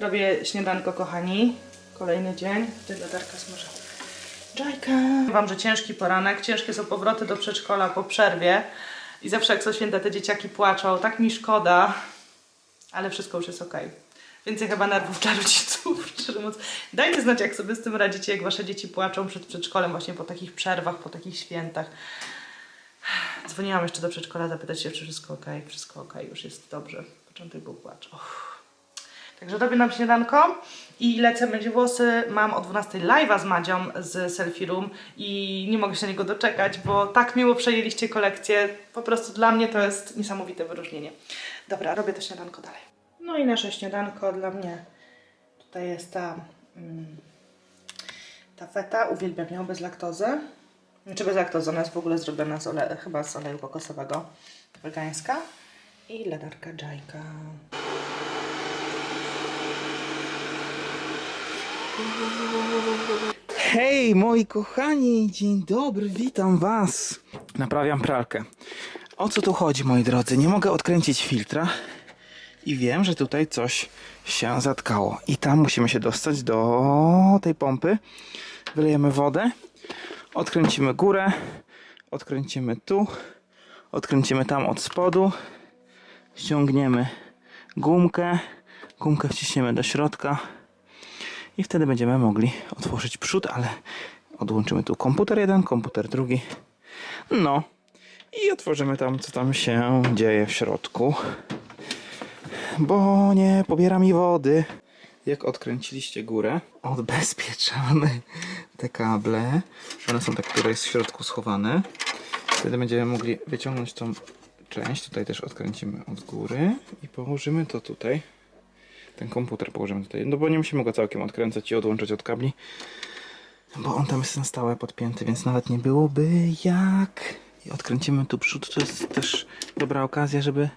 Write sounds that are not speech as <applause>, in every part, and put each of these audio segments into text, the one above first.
Robię śniadanko, kochani. Kolejny dzień. Tutaj latarka smażę. Dżajka. Wam, że ciężki poranek. Ciężkie są powroty do przedszkola po przerwie. I zawsze jak są święta, te dzieciaki płaczą. Tak mi szkoda. Ale wszystko już jest okej. Więcej chyba nerwów dla <laughs> rodziców, szczerze. Dajcie znać, jak sobie z tym radzicie, jak wasze dzieci płaczą przed przedszkolem właśnie po takich przerwach, po takich świętach. Dzwoniłam jeszcze do przedszkola zapytać się, czy wszystko ok. Wszystko ok, już jest dobrze. Początek był płacz. Także robię nam śniadanko i lecę myć włosy. Mam o 12 live'a z Madzią z Selfie Room i nie mogę się na niego doczekać, bo tak miło przejęliście kolekcję. Po prostu dla mnie to jest niesamowite wyróżnienie. Dobra, robię to śniadanko dalej. No i nasze śniadanko dla mnie. Tutaj jest ta, mm, ta feta. Uwielbiam ją bez laktozy. Znaczy bez laktozy, ona jest w ogóle zrobiona z ole- chyba z oleju kokosowego. Wegańska. I ledarka dżajka. Hej, moi kochani, dzień dobry, witam was. Naprawiam pralkę. O co tu chodzi, moi drodzy? Nie mogę odkręcić filtra i wiem, że tutaj coś się zatkało. I tam musimy się dostać do tej pompy. Wylejemy wodę, odkręcimy górę, odkręcimy tu, odkręcimy tam od spodu, ściągniemy gumkę, gumkę wciśniemy do środka i wtedy będziemy mogli otworzyć przód, ale odłączymy tu komputer jeden, komputer drugi. No i otworzymy tam, co tam się dzieje w środku. Bo nie pobiera mi wody. Jak odkręciliście górę, odbezpieczamy te kable. One są tak, które jest w środku schowane. Wtedy będziemy mogli wyciągnąć tą część. Tutaj też odkręcimy od góry i położymy to tutaj ten komputer położymy tutaj, no bo nie musimy go całkiem odkręcać i odłączać od kabli, bo on tam jest na stałe podpięty, więc nawet nie byłoby jak. I odkręcimy tu przód, to jest też dobra okazja, żeby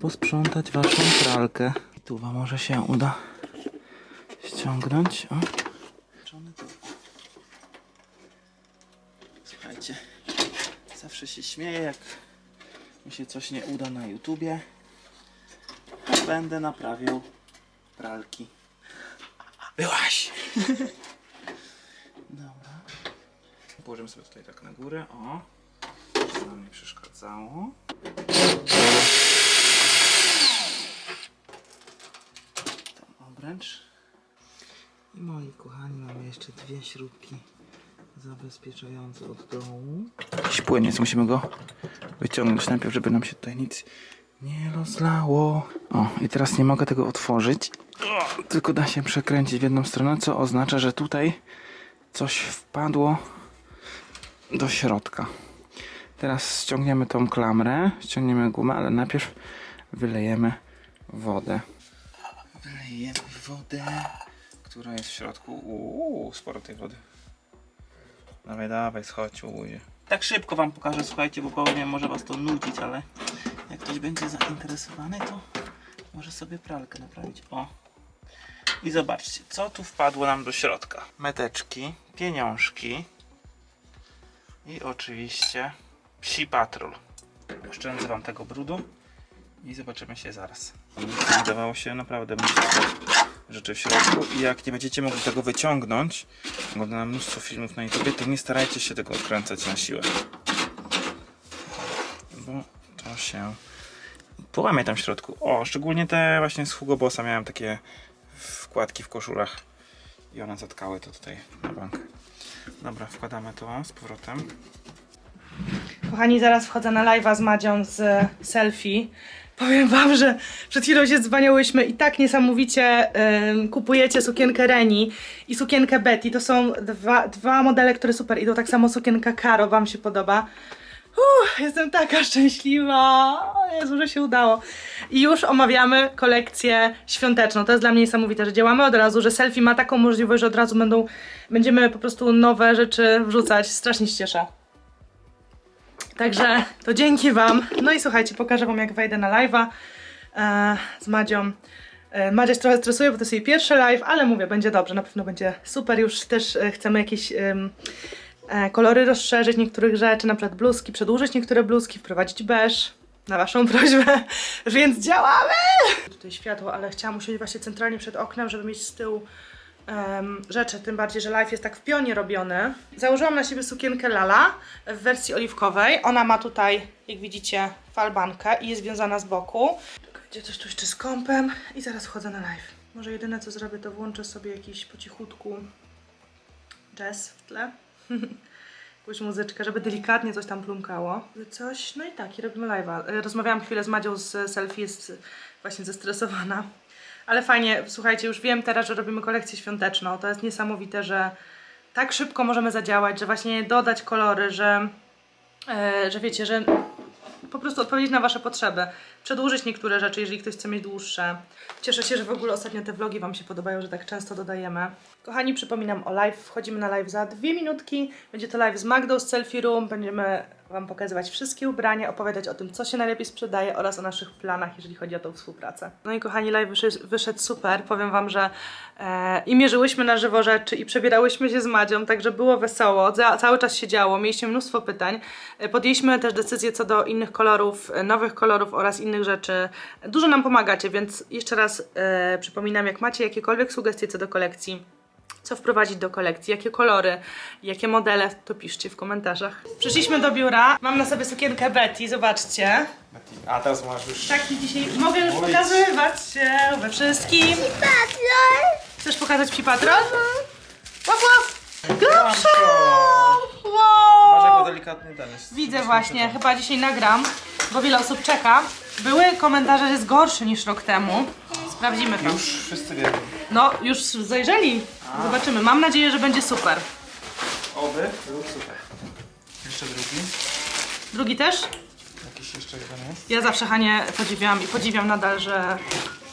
posprzątać waszą pralkę. I tu wam może się uda ściągnąć. O. Słuchajcie, zawsze się śmieję, jak mi się coś nie uda na YouTubie. Będę naprawiał pralki. Byłaś! <laughs> Dobra. Położymy sobie tutaj tak na górę. O. Żeby nam nie przeszkadzało. Tam obręcz. I moi kochani, mamy jeszcze dwie śrubki zabezpieczające od dołu. Jakiś płyniec, musimy go wyciągnąć najpierw, żeby nam się tutaj nic nie rozlało. O, i teraz nie mogę tego otworzyć. Tylko da się przekręcić w jedną stronę, co oznacza, że tutaj coś wpadło do środka. Teraz ściągniemy tą klamrę, ściągniemy gumę, ale najpierw wylejemy wodę. Wylejemy wodę, która jest w środku. Uuu, sporo tej wody. Dawaj, dawaj, schodź, uje. Tak szybko wam pokażę, słuchajcie, bo powiem, może was to nudzić, ale ktoś będzie zainteresowany, to może sobie pralkę naprawić. O. I zobaczcie, co tu wpadło nam do środka. Meteczki, pieniążki i oczywiście psi patrol. Oszczędzę wam tego brudu i zobaczymy się zaraz. Nic nie dawało się naprawdę rzeczy w środku i jak nie będziecie mogli tego wyciągnąć, oglądam mnóstwo filmów na YouTube, to nie starajcie się tego odkręcać na siłę. Bo to się połamie tam w środku. O, szczególnie te właśnie z Hugo Bossa miałem takie wkładki w koszulach i one zatkały to tutaj na bank. Dobra, wkładamy to z powrotem. Kochani, zaraz wchodzę na live'a z Madzią z e, selfie. Powiem wam, że przed chwilą się dzwaniałyśmy i tak niesamowicie kupujecie sukienkę Reni i sukienkę Betty. To są dwa, dwa modele, które super idą. Tak samo sukienka Karo, wam się podoba. Uff, jestem taka szczęśliwa. O Jezu, że się udało. I już omawiamy kolekcję świąteczną. To jest dla mnie niesamowite, że działamy od razu, że selfie ma taką możliwość, że od razu będą, będziemy po prostu nowe rzeczy wrzucać. Strasznie się cieszę. Także to dzięki Wam. No i słuchajcie, pokażę Wam jak wejdę na live'a e, z Madzią. E, Madzia się trochę stresuje, bo to jest jej pierwszy live, ale mówię, będzie dobrze, na pewno będzie super. Już też e, chcemy jakieś kolory rozszerzyć niektórych rzeczy, na przykład bluzki, przedłużyć niektóre bluzki, wprowadzić beż. na waszą <laughs> prośbę, więc działamy! Tutaj światło, ale chciałam usiąść właśnie centralnie przed oknem, żeby mieć z tyłu em, rzeczy, tym bardziej, że live jest tak w pionie robiony. Założyłam na siebie sukienkę Lala w wersji oliwkowej. Ona ma tutaj, jak widzicie, falbankę i jest związana z boku. Gdzie coś tu jeszcze z kąpem i zaraz wchodzę na live. Może jedyne co zrobię, to włączę sobie jakiś po cichutku jazz w tle. <laughs> Jakąś muzyczkę, żeby delikatnie coś tam plumkało. Coś, no i tak, i robimy live'a. E, Rozmawiałam chwilę z Madzią z selfie, jest właśnie zestresowana. Ale fajnie, słuchajcie, już wiem teraz, że robimy kolekcję świąteczną. To jest niesamowite, że tak szybko możemy zadziałać, że właśnie dodać kolory, że, e, że wiecie, że po prostu odpowiedzieć na Wasze potrzeby. Przedłużyć niektóre rzeczy, jeżeli ktoś chce mieć dłuższe. Cieszę się, że w ogóle ostatnio te vlogi Wam się podobają, że tak często dodajemy. Kochani, przypominam o live. Wchodzimy na live za dwie minutki. Będzie to live z Magdą z Selfie Room. Będziemy Wam pokazywać wszystkie ubrania, opowiadać o tym, co się najlepiej sprzedaje oraz o naszych planach, jeżeli chodzi o tą współpracę. No i kochani, live wyszedł, wyszedł super. Powiem Wam, że e, i mierzyłyśmy na żywo rzeczy, i przebierałyśmy się z Madzią, także było wesoło. Cały czas się działo, mieliśmy mnóstwo pytań. E, podjęliśmy też decyzje co do innych kolorów, e, nowych kolorów oraz innych rzeczy. Dużo nam pomagacie, więc jeszcze raz e, przypominam, jak macie jakiekolwiek sugestie co do kolekcji, co wprowadzić do kolekcji, jakie kolory, jakie modele, to piszcie w komentarzach. Przyszliśmy do biura, mam na sobie sukienkę Betty, zobaczcie. A teraz masz już... Taki dzisiaj mogę już pokazywać się we wszystkim. Chcesz pokazać psi patrol? Łap, łap! Grubsza! Uważaj, bo Wow! delikatny ten jest. Widzę właśnie, chyba dzisiaj nagram, bo wiele osób czeka. Były komentarze, że jest gorszy niż rok temu. Sprawdzimy to. Już wszyscy wiedzą. No, już zajrzeli. Zobaczymy. Mam nadzieję, że będzie super. Oby lub super. Jeszcze drugi. Drugi też? Jakiś jeszcze jeden jest. Ja zawsze Hanie podziwiam i podziwiam nadal, że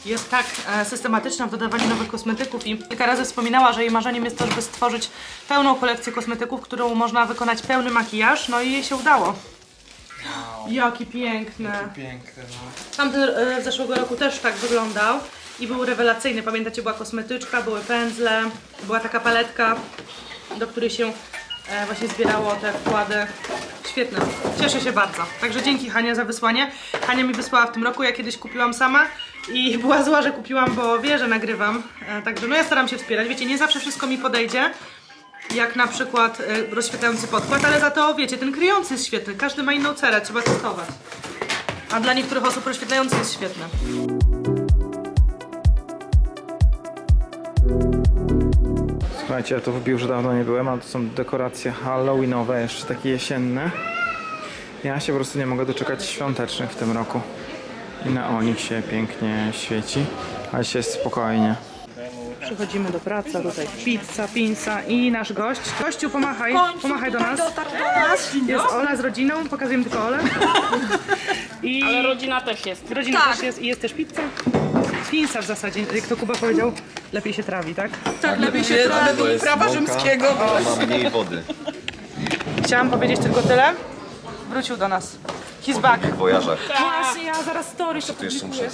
jest tak e, systematyczna w dodawaniu nowych kosmetyków i kilka razy wspominała, że jej marzeniem jest to, żeby stworzyć pełną kolekcję kosmetyków, którą można wykonać pełny makijaż, no i jej się udało. Wow. Jaki piękny. Piękny, no. Tamten e, z zeszłego roku też tak wyglądał i był rewelacyjny. Pamiętacie, była kosmetyczka, były pędzle, była taka paletka, do której się e, właśnie zbierało te wkłady. Świetne. Cieszę się bardzo. Także dzięki Hania za wysłanie. Hania mi wysłała w tym roku, ja kiedyś kupiłam sama i <laughs> była zła, że kupiłam, bo wie, że nagrywam. E, także no ja staram się wspierać. Wiecie, nie zawsze wszystko mi podejdzie. Jak na przykład e, rozświetlający podkład, ale za to wiecie, ten kryjący jest świetny. Każdy ma inną cerę, trzeba testować. A dla niektórych osób rozświetlający jest świetny. Słuchajcie, ja tu w biurze dawno nie byłem, a to są dekoracje halloweenowe, jeszcze takie jesienne. Ja się po prostu nie mogę doczekać świątecznych w tym roku. I na onik się pięknie świeci, ale się jest spokojnie. Przychodzimy do pracy, tutaj pizza, pinsa i nasz gość. Gościu, pomachaj, pomachaj do nas. Jest Ola z rodziną, pokazujemy tylko Olę. <laughs> I Ale rodzina też jest. rodzina też jest i jest też pizza. Pinsa w zasadzie, jak to Kuba powiedział, lepiej się trawi, tak? Tak, lepiej się. To jest Prawa rzymskiego. ma mniej wody. Chciałam powiedzieć tylko tyle. Wrócił do nas. He's back. W wojażach. Właśnie, ja zaraz story Tu jeszcze muszę...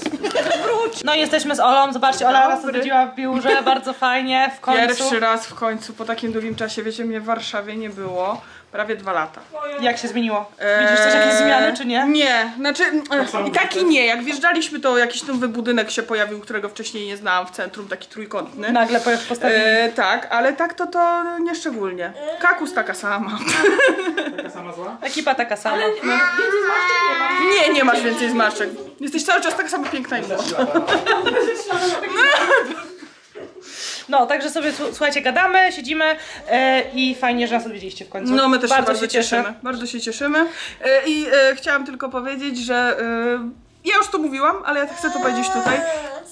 No i jesteśmy z Olą, zobaczcie, Ola nas odwiedziła w biurze, bardzo fajnie, w końcu. Pierwszy raz w końcu po takim długim czasie, wiecie, mnie w Warszawie nie było prawie dwa lata. Jak się zmieniło? Widzisz coś, jakieś zmiany, czy nie? Nie, znaczy e, i tak i nie. Jak wjeżdżaliśmy, to jakiś nowy budynek się pojawił, którego wcześniej nie znałam w centrum, taki trójkątny. Nagle po- postawili. E, tak, ale tak to to nie szczególnie. Kakus taka sama. <laughs> Taka sama zła? Ekipa taka sama. Nie, nie masz więcej zmarszczek. Jesteś cały czas tak samo piękna i młoda. <laughs> <laughs> No, także sobie słu- słuchajcie, gadamy, siedzimy e, i fajnie, że nas odwiedziliście w końcu. No my też bardzo się bardzo się cieszymy. Bardzo się cieszymy. E, I e, chciałam tylko powiedzieć, że ja już to mówiłam, ale ja chcę to powiedzieć tutaj.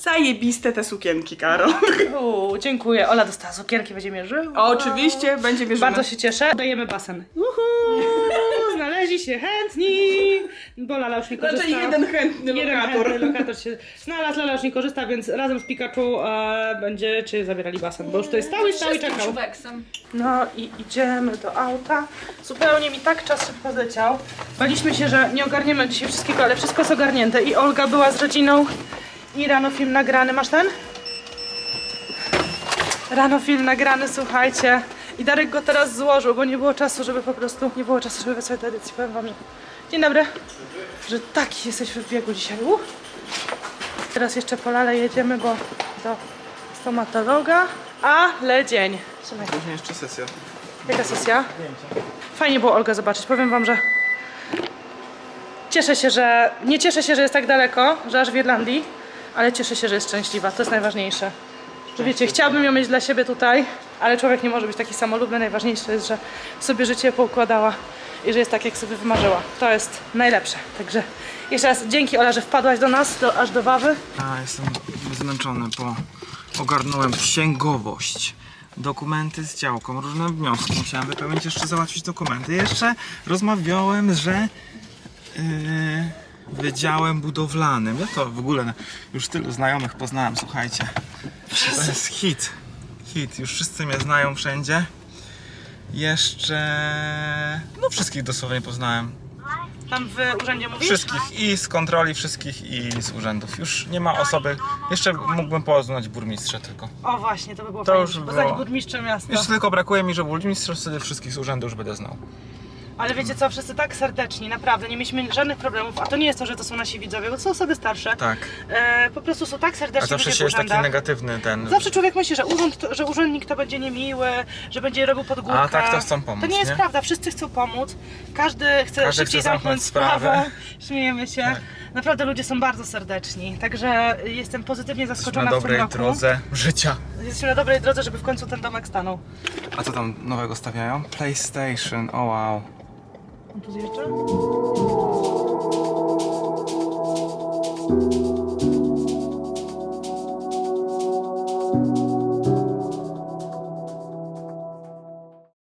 Zajebiste te sukienki, Karol. <laughs> Uuu, dziękuję. Ola dostała cukierki, będzie mierzyła. Oczywiście, będzie wierzymy. Bardzo się cieszę. Dajemy basen. Uhu, znaleźli się chętni, bo Lala już nie korzysta. Znaczy jeden chętny Jeden lokator. chętny lokator się znalazł, Lala już nie korzysta, więc razem z Pikachu e, będzie zabierali basen, bo już to jest stały, stały i czekał. No i idziemy do auta. Zupełnie mi tak czas szybko zleciał. Baliśmy się, że nie ogarniemy dzisiaj wszystkiego, ale wszystko jest ogarnięte. I Olga była z rodziną i rano film nagrany. Masz ten? Rano film nagrany, słuchajcie. I Darek go teraz złożył, bo nie było czasu, żeby po prostu, nie było czasu, żeby wysłać do edycji. Powiem wam, że Dzień dobry. Że taki jesteś w biegu dzisiaj. Uh. Teraz jeszcze po Lale jedziemy, bo do stomatologa. Ale dzień. Trzymaj. Później jeszcze sesja. Jaka sesja? Fajnie było Olgę zobaczyć. Powiem wam, że cieszę się, że nie cieszę się, że jest tak daleko, że aż w Irlandii, ale cieszę się, że jest szczęśliwa. To jest najważniejsze. Że wiecie, chciałabym ją mieć dla siebie tutaj, ale człowiek nie może być taki samolubny. Najważniejsze jest, że sobie życie poukładała i że jest tak, jak sobie wymarzyła. To jest najlepsze. Także jeszcze raz dzięki Ola, że wpadłaś do nas, do, aż do Wawy. A, jestem zmęczony, bo ogarnąłem księgowość. Dokumenty z działką, różne wnioski musiałem wypełnić, jeszcze załatwić dokumenty. Jeszcze rozmawiałem, że yy, wydziałem budowlanym. Ja to w ogóle już tylu znajomych poznałem, słuchajcie. To jest hit. Hit, już wszyscy mnie znają wszędzie. Jeszcze. No, wszystkich dosłownie poznałem. Tam w urzędzie mówisz? Wszystkich i z kontroli, wszystkich i z urzędów. Już nie ma osoby. Jeszcze mógłbym poznać burmistrza tylko. O właśnie, to by było To fajnie. już żeby było. Poznać burmistrza miasta. Jeszcze tylko brakuje mi, że burmistrz wtedy wszystkich z urzędu już będę znał. Ale wiecie co, wszyscy tak serdeczni, naprawdę, nie mieliśmy żadnych problemów, a to nie jest to, że to są nasi widzowie, bo to są osoby starsze. Tak. E, po prostu są tak A serdeczni zawsze ludzie się jest taki negatywny ten. Zawsze człowiek myśli, że, urząd, że urzędnik to będzie niemiły, że będzie robił podgórkę. A tak to chcą pomóc, To nie jest nie? prawda, wszyscy chcą pomóc. Każdy chce Każdy szybciej chce zamknąć zamknąć sprawę. sprawę. <laughs> Śmiejemy się. Tak. Naprawdę ludzie są bardzo serdeczni. Także jestem pozytywnie zaskoczona na w tym dobrej roku. drodze życia. Jesteśmy na dobrej drodze, żeby w końcu ten domek stanął. A co tam nowego stawiają? PlayStation, o wow. On tu zjeżdża?